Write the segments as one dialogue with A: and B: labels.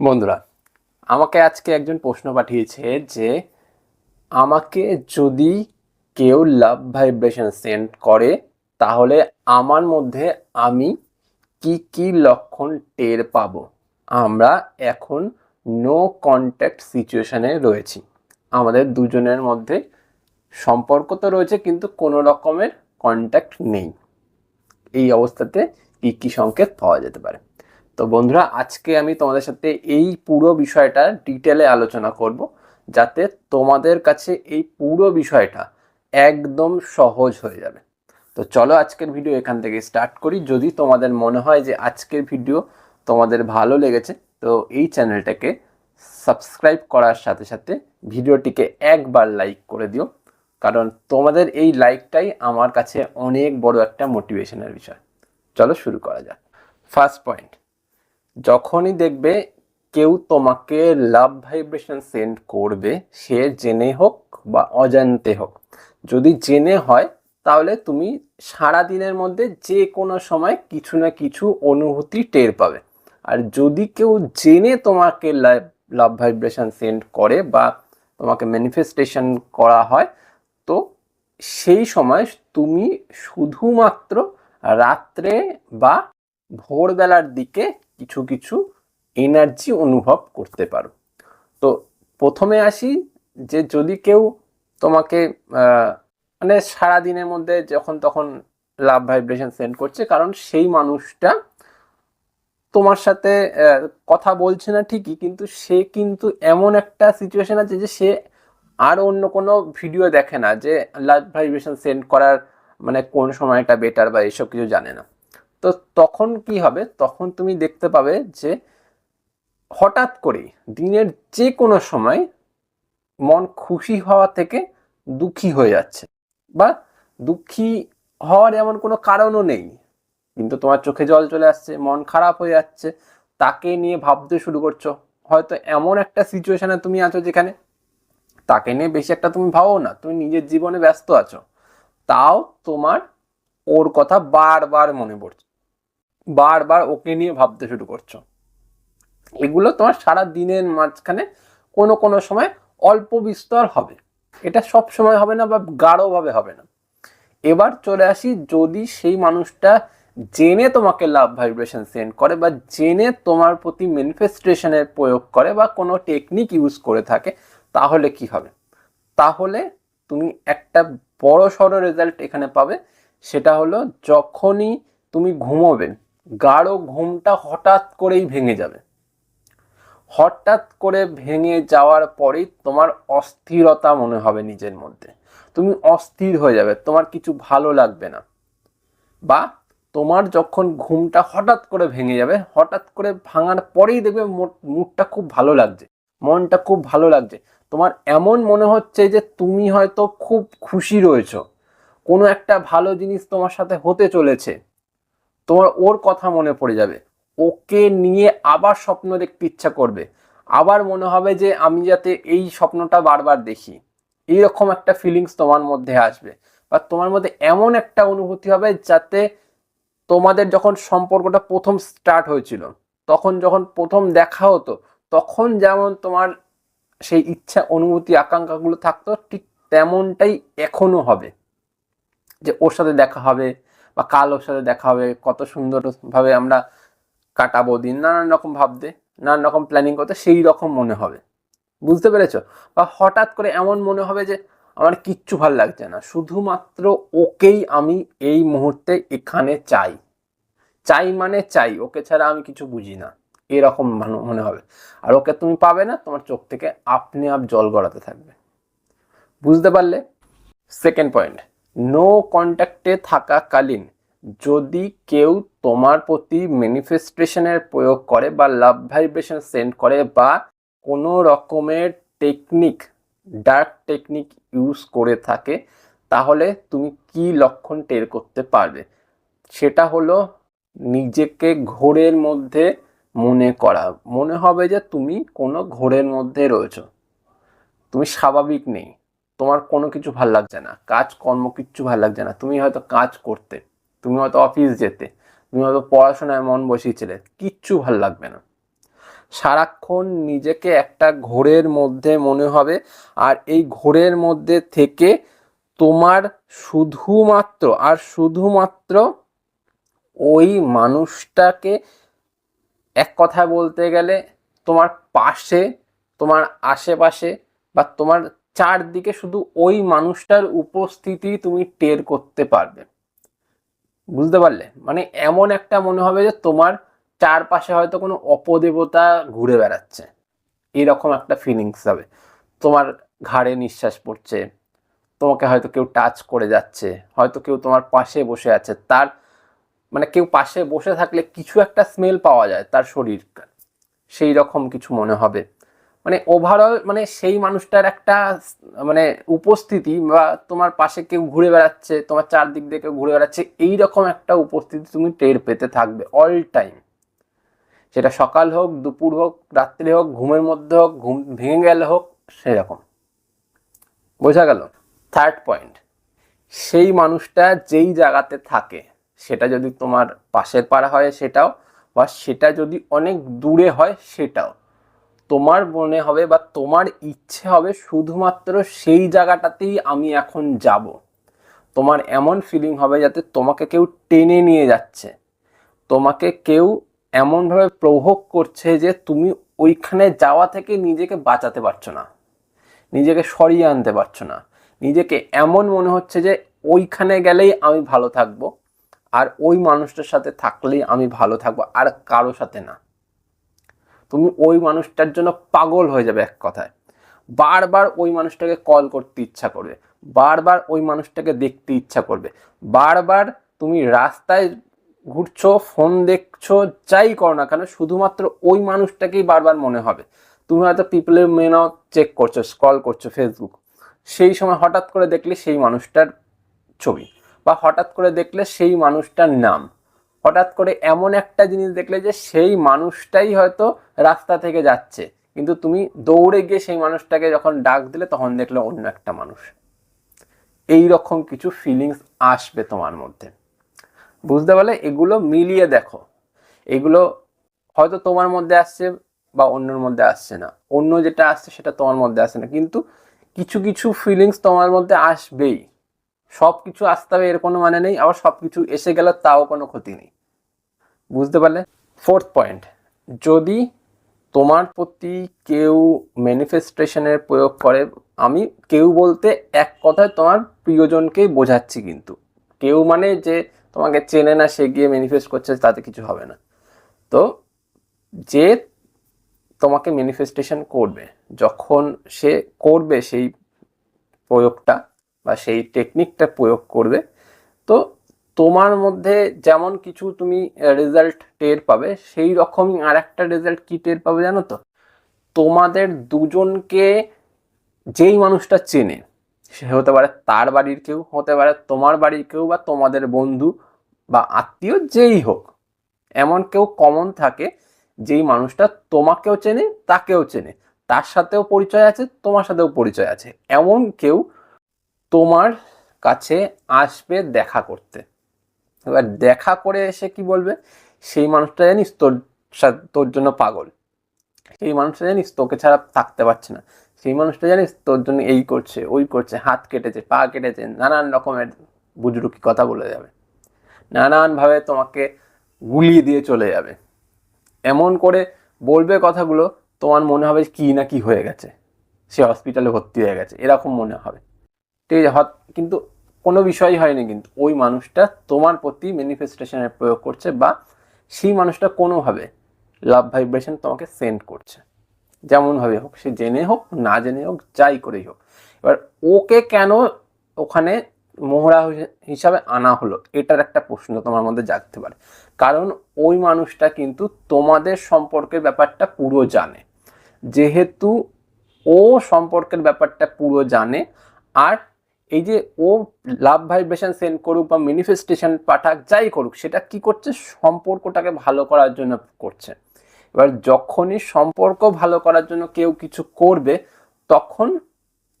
A: বন্ধুরা, আমাকে আজকে একজন প্রশ্ন পাঠিয়েছে যে আমাকে যদি কেউ লাভ ভাইব্রেশন সেন্ড করে, তাহলে আমার মধ্যে আমি কি কি লক্ষণ টের পাব? আমরা এখন নো কন্ট্যাক্ট সিচুয়েশানে রয়েছি। আমাদের দুজনের মধ্যে সম্পর্ক তো রয়েছে, কিন্তু কোনো রকমের কন্ট্যাক্ট নেই। এই অবস্থাতে কী কী সংকেত পাওয়া যেতে পারে? তো বন্ধুরা, আজকে আমি তোমাদের সাথে এই পুরো বিষয়টা ডিটেলে আলোচনা করব, যাতে তোমাদের কাছে এই পুরো বিষয়টা একদম সহজ হয়ে যাবে। তো চলো আজকের ভিডিও এখান থেকে স্টার্ট করি। যদি তোমাদের মনে হয় যে আজকের ভিডিও তোমাদের ভালো লেগেছে, তো এই চ্যানেলটাকে সাবস্ক্রাইব করার সাথে সাথে ভিডিওটিকে একবার লাইক করে দিও, কারণ তোমাদের এই লাইকটাই আমার কাছে অনেক বড় একটা মোটিভেশনের বিষয়। চলো শুরু করা যাক। ফার্স্ট পয়েন্ট যখনই দেখবে কেউ তোমাকে লাভ ভাইব্রেশন সেন্ড করবে, সে জেনে হোক বা অজান্তে হোক। যদি জেনে হয়, তাহলে তুমি সারা দিনের মধ্যে যে কোনো সময় কিছু না কিছু অনুভূতি টের পাবে। আর যদি কেউ জেনে তোমাকে লাভ ভাইব্রেশন সেন্ড করে বা তোমাকে ম্যানিফেস্টেশন করা হয়, তো সেই সময় তুমি শুধুমাত্র রাত্রে বা ভোরবেলার দিকে কিছু কিছু এনার্জি অনুভব করতে পারো। তো প্রথমে আসি যে যদি কেউ তোমাকে মানে সারা দিনের মধ্যে যখন তখন লাভ ভাইব্রেশন সেন্ড করছে, কারণ সেই মানুষটা তোমার সাথে কথা বলছে না ঠিকই, কিন্তু সে কিন্তু এমন একটা সিচুয়েশন আছে যে সে আর অন্য কোনো ভিডিও দেখে না যে লাভ ভাইব্রেশন সেন্ড করার মানে কোন সময়টা বেটার বা এসব কিছু জানে না। তো তখন কি হবে? তখন তুমি দেখতে পাবে যে হঠাৎ করে দিনের যে কোনো সময় মন খুশি হওয়া থেকে দুঃখী হয়ে যাচ্ছে বা দুঃখী হওয়ার এমন কোনো কারণও নেই। কিন্তু তোমার চোখে জল চলে আসছে, মন খারাপ হয়ে যাচ্ছে, তাকে নিয়ে ভাবতে শুরু করছ। হয়তো এমন একটা সিচুয়েশনে তুমি আছো যেখানে তাকে নিয়ে বেশি একটা তুমি ভাবো না, তুমি নিজের জীবনে ব্যস্ত আছো। তাও তোমার ওর কথা বারবার মনে পড়ছে। বারবার ওকে নিয়ে ভাবতে শুরু করছ। এগুলো তোমার সারা দিনের মাঝখানে কোনো কোনো সময় অল্প বিস্তর হবে। এটা সব সময় হবে না বা গাঢ়ভাবে হবে না। এবার চলে আসি, যদি সেই মানুষটা জেনে তোমাকে লাভ ভাইব্রেশন সেন্ড করে বা জেনে তোমার প্রতি ম্যানিফেস্টেশনের প্রয়োগ করে বা কোনো টেকনিক ইউজ করে থাকে, তাহলে কি হবে? তাহলে তুমি একটা বড় সড়ো রেজাল্ট এখানে পাবে। সেটা হলো যখনই তুমি ঘুমোবে গাঢ় ঘুমটা হঠাৎ করেই ভেঙে যাবে। হঠাৎ করে ভেঙে যাওয়ার পরেই তোমার অস্থিরতা মনে হবে নিজের মধ্যে। তুমি অস্থির হয়ে যাবে, তোমার কিছু ভালো লাগবে না। বা তোমার যখন ঘুমটা হঠাৎ করে ভেঙে যাবে, হঠাৎ করে ভাঙার পরেই দেখবে মুডটা খুব ভালো লাগছে, মনটা খুব ভালো লাগছে। তোমার এমন মনে হচ্ছে যে তুমি হয়তো খুব খুশি রয়েছো। কোনো একটা ভালো জিনিস তোমার সাথে হতে চলেছে। তোমার ওর কথা মনে পড়ে যাবে। ওকে নিয়ে আবার স্বপ্ন দেখতে ইচ্ছা করবে। আবার মনে হবে যে আমি যাতে এই স্বপ্নটা বারবার দেখি। এইরকম একটা ফিলিংস তোমার মধ্যে আসবে। বা তোমার মধ্যে এমন একটা অনুভূতি হবে যাতে তোমাদের যখন সম্পর্কটা প্রথম স্টার্ট হয়েছিল, তখন যখন প্রথম দেখা হতো, তখন যেমন তোমার সেই ইচ্ছা, অনুভূতি, আকাঙ্ক্ষাগুলো থাকতো, ঠিক তেমনটাই এখনও হবে। যে ওর সাথে দেখা হবে বা কাল ওর সাথে দেখা হবে, কত সুন্দরভাবে আমরা কাটাবো দিন, নানান রকম ভাবতে, নানান রকম প্ল্যানিং করতে সেই রকম মনে হবে। বুঝতে পেরেছ? বা হঠাৎ করে এমন মনে হবে যে আমার কিচ্ছু ভালো লাগছে না, শুধুমাত্র ওকেই আমি এই মুহূর্তে এখানে চাই। চাই মানে চাই, ওকে ছাড়া আমি কিছু বুঝি না, এরকম মনে হবে। আর ওকে তুমি পাবে না, তোমার চোখ থেকে আপনি আপ জল গড়াতে থাকবে। বুঝতে পারলে? সেকেন্ড পয়েন্ট নো কন্ট্যাক্টে থাকাকালীন যদি কেউ তোমার প্রতি ম্যানিফেস্টেশনের প্রয়োগ করে বা লাভ ভাইব্রেশন সেন্ড করে বা কোনো রকমের টেকনিক ডার্ক টেকনিক ইউজ করে থাকে, তাহলে তুমি কি লক্ষণ টের করতে পারবে? সেটা হলো নিজেকে ঘোরের মধ্যে মনে করা। মনে হবে যে তুমি কোনো ঘোরের মধ্যে রয়েছো। তুমি স্বাভাবিক নেই। তোমার কোনো কিছু ভালো লাগছে না। কাজ, কর্ম কিচ্ছু ভালো লাগছে না। তুমি হয়তো কাজ করতে, তুমি হয়তো অফিস যেতে, তুমি হয়তো পড়াশোনায় মন বসিয়েছিলে, কিচ্ছু ভালো লাগবে না। সারাক্ষণ নিজেকে একটা ঘোরের মধ্যে মনে হবে আর এই ঘোরের মধ্যে থেকে তোমার শুধুমাত্র আর শুধুমাত্র ওই মানুষটাকে এক কথায় বলতে গেলে তোমার পাশে, তোমার আশেপাশে বা তোমার চারদিকে শুধু ওই মানুষটার উপস্থিতি তুমি টের করতে পারবে। বুঝতে পারলে? মানে এমন একটা মনে হবে যে তোমার চারপাশে হয়তো কোনো অপদেবতা ঘুরে বেড়াচ্ছে। এরকম একটা ফিলিংস হবে। তোমার ঘাড়ে নিঃশ্বাস পড়ছে, তোমাকে হয়তো কেউ টাচ করে যাচ্ছে, হয়তো কেউ তোমার পাশে বসে আছে। তার মানে কেউ পাশে বসে থাকলে কিছু একটা স্মেল পাওয়া যায় তার শরীর সেই রকম কিছু মনে হবে। মানে ওভারঅল মানে সেই মানুষটার একটা মানে উপস্থিতি বা তোমার পাশে কেউ ঘুরে বেড়াচ্ছে, তোমার চারদিক দিয়ে কেউ ঘুরে বেড়াচ্ছে এই রকম একটা উপস্থিতি তুমি টের পেতে থাকবে অল টাইম সেটা সকাল হোক, দুপুর হোক, রাত্রি হোক, ঘুমের মধ্যে হোক, ঘুম ভেঙে গেলে হোক, সেরকম। বোঝা গেল? থার্ড পয়েন্ট সেই মানুষটা যেই জায়গাতে থাকে, সেটা যদি তোমার পাশের পাড়া হয় সেটাও, বা সেটা যদি অনেক দূরে হয় সেটাও। তোমার মনে হবে বা তোমার ইচ্ছে হবে শুধুমাত্র সেই জায়গাটাতেই আমি এখন যাব। তোমার এমন ফিলিং হবে যাতে তোমাকে কেউ টেনে নিয়ে যাচ্ছে। তোমাকে কেউ এমনভাবে প্রভোগ করছে যে তুমি ওইখানে যাওয়া থেকে নিজেকে বাঁচাতে পারছ না। নিজেকে সরিয়ে আনতে পারছ না। নিজেকে এমন মনে হচ্ছে যে ওইখানে গেলেই আমি ভালো থাকব। আর ওই মানুষটার সাথে থাকলেই আমি ভালো থাকব, আর কারও সাথে না। তুমি ওই মানুষটার জন্য পাগল হয়ে যাবে এক কথায়। বারবার ওই মানুষটাকে কল করতে ইচ্ছা করবে। বারবার ওই মানুষটাকে দেখতে ইচ্ছা করবে। বারবার তুমি রাস্তায় ঘুরছো ফোন দেখছ, যাই করো না কেন, শুধুমাত্র ওই মানুষটাকেই বারবার মনে হবে। তুমি হয়তো পিপলের মেনও চেক করছ স্ক্রল করছ ফেসবুক সেই সময় হঠাৎ করে দেখলে সেই মানুষটার ছবি বা হঠাৎ করে দেখলে সেই মানুষটার নাম। হঠাৎ করে এমন একটা জিনিস দেখলে যে সেই মানুষটাই হয়তো রাস্তা থেকে যাচ্ছে। কিন্তু তুমি দৌড়ে গিয়ে সেই মানুষটাকে যখন ডাক দিলে তখন দেখলে অন্য একটা মানুষ। এই রকম কিছু ফিলিংস আসবে তোমার মধ্যে। বুঝতে পারলে? এগুলো মিলিয়ে দেখো। এগুলো হয়তো তোমার মধ্যে আসছে বা অন্যর মধ্যে আসছে না। অন্য যেটা আসছে সেটা তোমার মধ্যে আসছে না। কিন্তু কিছু কিছু ফিলিংস তোমার মধ্যে আসবেই। সব কিছু আসতে হবে, এর কোনো মানে নেই, আবার সব কিছু এসে গেলে, তাও কোনো ক্ষতি নেই। বুঝতে পারলে? ফোর্থ পয়েন্ট যদি তোমার প্রতি কেউ ম্যানিফেস্টেশনের প্রয়োগ করে, আমি কেউ বলতে এক কথায় তোমার প্রিয়জনকেই বোঝাচ্ছি কিন্তু। কেউ মানে যে তোমাকে চেনে না, সে গিয়ে ম্যানিফেস্ট করছে, তাতে কিছু হবে না। তো যে তোমাকে ম্যানিফেস্টেশন করবে, যখন সে করবে সেই প্রয়োগটা বা সেই টেকনিকটা প্রয়োগ করবে। তো তোমার মধ্যে যেমন কিছু তুমি রেজাল্ট টের পাবে, সেই রকমই আর একটা রেজাল্ট কি টের পাবে জানো তো? তোমাদের দুজনকে যেই মানুষটা চেনে, সে হতে পারে তার বাড়ির কেউ, হতে পারে তোমার বাড়ির কেউ বা তোমাদের বন্ধু বা আত্মীয় যেই হোক। এমন কেউ কমন থাকে যেই মানুষটা তোমাকেও চেনে, তাকেও চেনে। তার সাথেও পরিচয় আছে, তোমার সাথেও পরিচয় আছে। এমন কেউ তোমার কাছে আসবে দেখা করতে। এবার দেখা করে এসে কি বলবে? সেই মানুষটা জানিস তোর তোর জন্য পাগল। সেই মানুষটা জানিস তোকে ছাড়া থাকতে পারছে না। সেই মানুষটা জানিস তোর জন্য এই করছে, ওই করছে, হাত কেটেছে, পা কেটেছে, নানান রকমের বুজরুকি কথা বলে যাবে। নানানভাবে তোমাকে গুলিয়ে দিয়ে চলে যাবে। এমন করে বলবে কথাগুলো তোমার মনে হবে কি না কি হয়ে গেছে। সে হসপিটালে ভর্তি হয়ে গেছে, এরকম মনে হবে। ঠিক আছে কিন্তু কোনো বিষয়ই হয়নি কিন্তু। ওই মানুষটা তোমার প্রতি ম্যানিফেস্টেশনের প্রয়োগ করছে বা সেই মানুষটা কোনোভাবে লাভ ভাইব্রেশন তোমাকে সেন্ড করছে। যেমনভাবে হোক, সে জেনে হোক, না জেনে হোক, যাই করেই হোক। এবার ওকে কেন ওখানে মোহরা হিসাবে আনা হলো, এটার একটা প্রশ্ন তোমার মধ্যে জাগতে পারে। কারণ ওই মানুষটা কিন্তু তোমাদের সম্পর্কের ব্যাপারটা পুরো জানে। যেহেতু ও সম্পর্কের ব্যাপারটা পুরো জানে, আর এই যে ও লাভ ভাইব্রেশন সেন্ড করুক বা ম্যানিফেস্টেশন পাঠাক, যাই করুক, সেটা কি করছে? সম্পর্কটাকে ভালো করার জন্য করছে। এবার যখনই সম্পর্ক ভালো করার জন্য কেউ কিছু করবে, তখন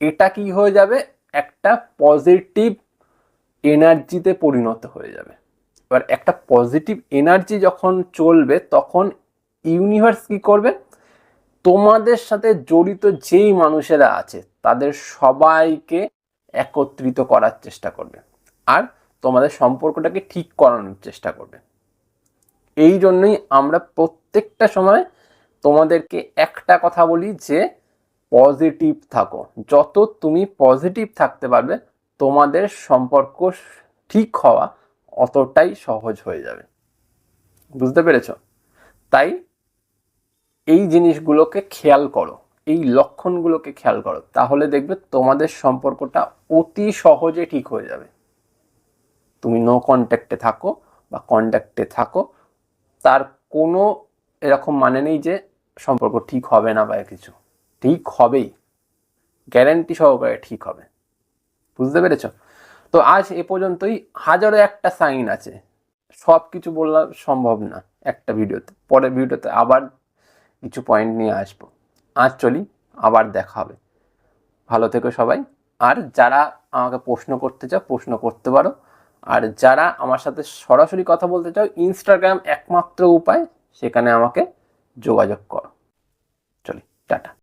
A: এটা কি হয়ে যাবে? একটা পজিটিভ এনার্জিতে পরিণত হয়ে যাবে। এবার একটা পজিটিভ এনার্জি যখন চলবে, তখন ইউনিভার্স কি করবে? তোমাদের সাথে জড়িত যেই মানুষেরা আছে, তাদের সবাইকে একত্রিত করার চেষ্টা করবে। আর তোমাদের সম্পর্কটাকে ঠিক করানোর চেষ্টা করবে। এই জন্যই আমরা প্রত্যেকটা সময় তোমাদেরকে একটা কথা বলি যে পজিটিভ থাকো। যত তুমি পজিটিভ থাকতে পারবে, তোমাদের সম্পর্ক ঠিক হওয়া অতটাই সহজ হয়ে যাবে। বুঝতে পেরেছ? তাই এই জিনিসগুলোকে খেয়াল করো। এই লক্ষণগুলোকে খেয়াল করো। তাহলে দেখবে তোমাদের সম্পর্কটা অতি সহজে ঠিক হয়ে যাবে। তুমি নো কন্ট্যাক্টে থাকো বা কন্ট্যাক্টে থাকো, তার কোনো এরকম মানে নেই যে সম্পর্ক ঠিক হবে না বা কিছু। ঠিক হবেই। গ্যারেন্টি সহকারে ঠিক হবে। বুঝতে পেরেছ? তো আজ এ পর্যন্তই। হাজারো একটা সাইন আছে। সব কিছু বলা সম্ভব না একটা ভিডিওতে। পরের ভিডিওতে আবার কিছু পয়েন্ট নিয়ে আসব। আজ চলি, আবার দেখা হবে। ভালো থেকো সবাই। আর যারা আমাকে প্রশ্ন করতে চাও, প্রশ্ন করতে পারো। আর যারা আমার সাথে সরাসরি কথা বলতে চাও ইনস্টাগ্রাম একমাত্র উপায়, সেখানে আমাকে যোগাযোগ করো। চলি, টাটা।